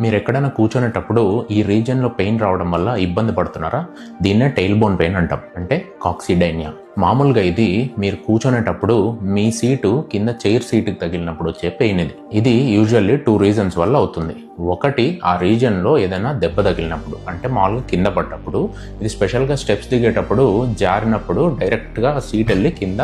మీరు ఎక్కడైనా కూర్చునేటప్పుడు ఈ రీజియన్లో పెయిన్ రావడం వల్ల ఇబ్బంది పడుతున్నారా? దీన్నే టైల్ బోన్ పెయిన్ అంటాం. అంటే కాక్సిడైనియా. మామూలుగా ఇది మీరు కూర్చునేటప్పుడు మీ సీటు కింద చైర్ సీటుకి తగిలినప్పుడు వచ్చే పెయిన్ ఇది. ఇది యూజువల్లీ టూ రీజన్స్ వల్ల అవుతుంది. ఒకటి ఆ రీజన్లో ఏదైనా దెబ్బ తగిలినప్పుడు అంటే మామూలుగా కింద పడ్డప్పుడు ఇది స్పెషల్గా స్టెప్స్ దిగేటప్పుడు జారినప్పుడు డైరెక్ట్గా సీట్ వెళ్ళి కింద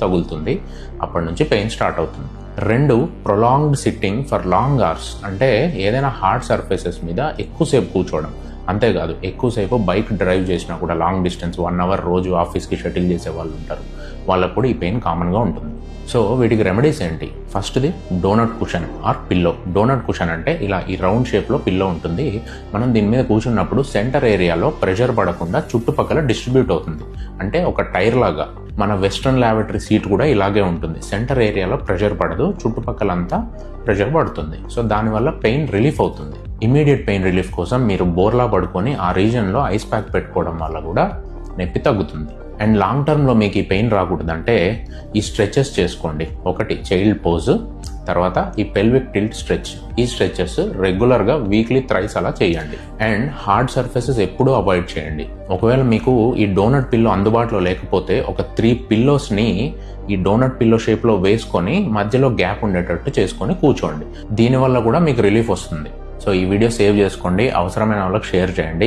తగులుతుంది. అప్పటి నుంచి పెయిన్ స్టార్ట్ అవుతుంది. రెండు prolonged sitting for long hours అంటే ఏదైనా హార్డ్ సర్ఫేసెస్ మీద ఎక్కువసేపు కూర్చోవడం. అంతేకాదు ఎక్కువసేపు బైక్ డ్రైవ్ చేసినా కూడా లాంగ్ డిస్టెన్స్ వన్ అవర్ రోజు ఆఫీస్కి షటిల్ చేసే వాళ్ళు ఉంటారు. వాళ్ళకు కూడా ఈ పెయిన్ కామన్గా ఉంటుంది. సో వీటికి రెమెడీస్ ఏంటి? ఫస్ట్ది donut cushion or pillow. Donut cushion అంటే ఇలా ఈ రౌండ్ షేప్లో పిల్లో ఉంటుంది. మనం దీని మీద కూర్చున్నప్పుడు సెంటర్ ఏరియాలో ప్రెషర్ పడకుండా చుట్టుపక్కల డిస్ట్రిబ్యూట్ అవుతుంది. అంటే ఒక టైర్ లాగా. మన వెస్ట్రన్ ల్యాబరేటరీ సీట్ కూడా ఇలాగే ఉంటుంది. సెంటర్ ఏరియాలో ప్రెషర్ పడదు చుట్టుపక్కలంతా ప్రెషర్ పడుతుంది. సో దానివల్ల పెయిన్ రిలీఫ్ అవుతుంది. ఇమీడియట్ పెయిన్ రిలీఫ్ కోసం మీరు బోర్లా పడుకొని ఆ రీజన్లో ఐస్ ప్యాక్ పెట్టుకోవడం వల్ల కూడా నొప్పి తగ్గుతుంది. అండ్ లాంగ్ టర్మ్లో మీకు ఈ పెయిన్ రాకూడదంటే ఈ స్ట్రెచెస్ చేసుకోండి. ఒకటి చైల్డ్ పోజ్. తర్వాత ఈ పెల్విక్ టిల్ట్ స్ట్రెచ్. ఈ స్ట్రెచెస్ రెగ్యులర్గా వీక్లీ థ్రైస్ అలా చేయండి. అండ్ హార్డ్ సర్ఫేసెస్ ఎప్పుడూ అవాయిడ్ చేయండి. ఒకవేళ మీకు ఈ డోనట్ పిల్లో అందుబాటులో లేకపోతే ఒక త్రీ పిల్లోస్ని ఈ డోనట్ పిల్లో షేప్లో వేసుకొని మధ్యలో గ్యాప్ ఉండేటట్టు చేసుకొని కూర్చోండి. దీనివల్ల కూడా మీకు రిలీఫ్ వస్తుంది. సో ఈ వీడియో సేవ్ చేసుకోండి. అవసరమైన వాళ్ళకి షేర్ చేయండి.